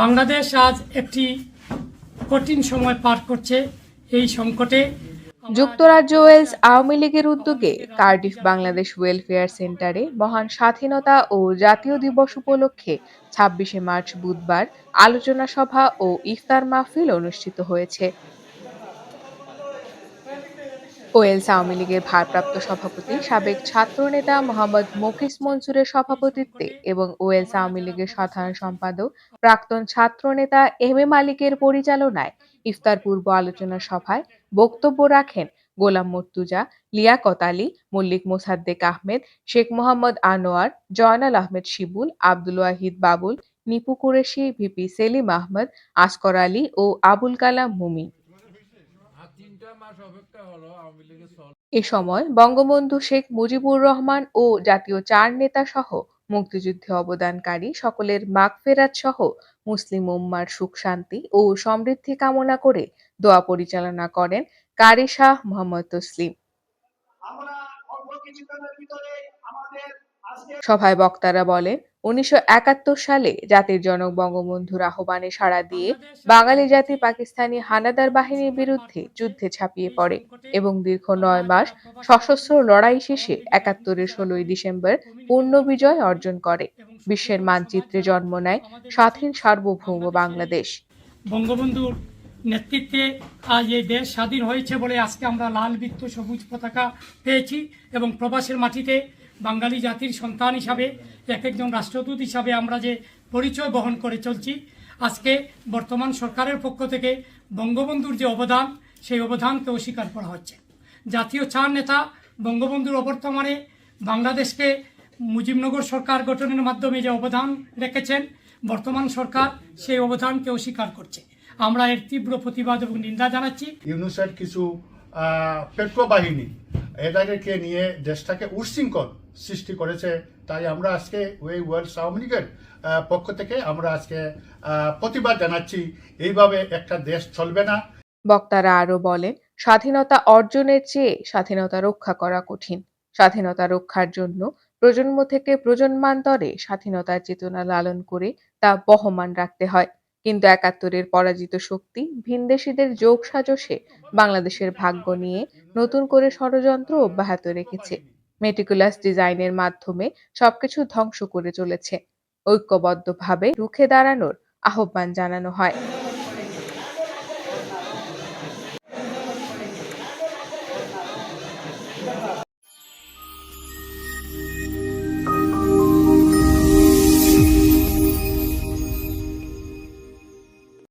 বাংলাদেশ আজ একটি কঠিন সময় পার করছে এই সংকটে। যুক্তরাজ্য ওয়েলস আওয়ামী লীগের উদ্যোগে কার্ডিফ বাংলাদেশ ওয়েলফেয়ার সেন্টারে মহান স্বাধীনতা ও জাতীয় দিবস উপলক্ষে ছাব্বিশে মার্চ বুধবার আলোচনা সভা ও ইফতার মাহফিল অনুষ্ঠিত হয়েছে। ওয়েলস আওয়ামী লীগের ভারপ্রাপ্ত সভাপতি, সাবেক ছাত্রনেতা মোহাম্মদ মকিস মনসুরের সভাপতিত্বে এবং ওয়েলস আওয়ামী লীগের সাধারণ সম্পাদক, প্রাক্তন ছাত্রনেতা এম এ মালিকের পরিচালনায় ইফতার পূর্ব আলোচনা সভায় বক্তব্য রাখেন গোলাম মর্তুজা, লিয়াকত আলী, মল্লিক মোসাদ্দেক আহমেদ, শেখ মোহাম্মদ আনোয়ার, জয়নাল আহমেদ শিবুল, আব্দুল ওয়াহিদ বাবুল, নিপু কুরেশি, ভিপি সেলিম আহমদ, আসকর আলী ও আবুল কালাম মুমিন আর তিনটা মাস অপেক্ষা হলো আওয়ামী লীগের সল এ সময় বঙ্গবন্ধু শেখ মুজিবুর রহমান ও জাতীয় চার নেতা সহ মুক্তিযুদ্ধে অবদানকারী সকলের মাগফেরাত সহ মুসলিম উম্মার সুখ শান্তি ও সমৃদ্ধি কামনা করে দোয়া পরিচালনা করেন কারি শাহ মোহাম্মদ তসলিম। আমরা অল্প কিছুক্ষণের ভিতরে আমাদের আজকে সভায় বক্তারা বলেন উনিশশো একাত্তর সালে জাতির জনক বঙ্গবন্ধুর আহ্বানে সাড়া দিয়ে বাঙালি জাতি পাকিস্তানি হানাদার বাহিনীর বিরুদ্ধে যুদ্ধে ঝাঁপিয়ে পড়ে এবং দীর্ঘ নয় মাস সশস্ত্র লড়াই শেষে একাত্তরের ষোলোই ডিসেম্বর পূর্ণ বিজয় অর্জন করে। বিশ্বের মানচিত্রে জন্ম নেয় স্বাধীন সার্বভৌম বাংলাদেশ। বঙ্গবন্ধুর নেতৃত্বে আজ এই দেশ স্বাধীন হয়েছে বলে আজকে আমরা লাল বৃত্ত সবুজ পতাকা পেয়েছি এবং প্রবাসের মাটিতে বাঙালি জাতির সন্তান হিসাবে, এক একজন রাষ্ট্রদূত হিসাবে আমরা যে পরিচয় বহন করে চলছি, আজকে বর্তমান সরকারের পক্ষ থেকে বঙ্গবন্ধুর যে অবদান, সেই অবদানকে অস্বীকার করা হচ্ছে। জাতীয় চার নেতা বঙ্গবন্ধুর অবর্তমানে বাংলাদেশকে মুজিবনগর সরকার গঠনের মাধ্যমে যে অবদান রেখেছেন, বর্তমান সরকার সেই অবদানকে অস্বীকার করছে। আমরা এর তীব্র প্রতিবাদ এবং নিন্দা জানাচ্ছি। ইউনুসের কিছু পেট্রো বাহিনী এদেরকে নিয়ে দেশটাকে উচ্ছৃঙ্খল সৃষ্টি করেছে। তাই আমরা আজকে ওই ওয়ার্ল্ড আওয়ামী লীগের পক্ষ থেকে আমরা আজকে প্রতিবাদ জানাচ্ছি। এইভাবে একটা দেশ চলবে না। বক্তারা আরও বলেন, স্বাধীনতা অর্জনের চেয়ে স্বাধীনতা রক্ষা করা কঠিন। স্বাধীনতা রক্ষার জন্য প্রজন্ম থেকে প্রজন্মান্তরে স্বাধীনতার চেতনা লালন করে তা বহমান রাখতে হয়। কিন্তু একাত্তরের পরাজিত শক্তি ভিনদেশীদের যোগ সাজসে বাংলাদেশের ভাগ্য নিয়ে নতুন করে ষড়যন্ত্র অব্যাহত রেখেছে। মেটিকুলাস ডিজাইনের মাধ্যমে সবকিছু ধ্বংস করে চলেছে। ঐক্যবদ্ধভাবে রুখে দাঁড়ানোর আহ্বান জানানো হয়।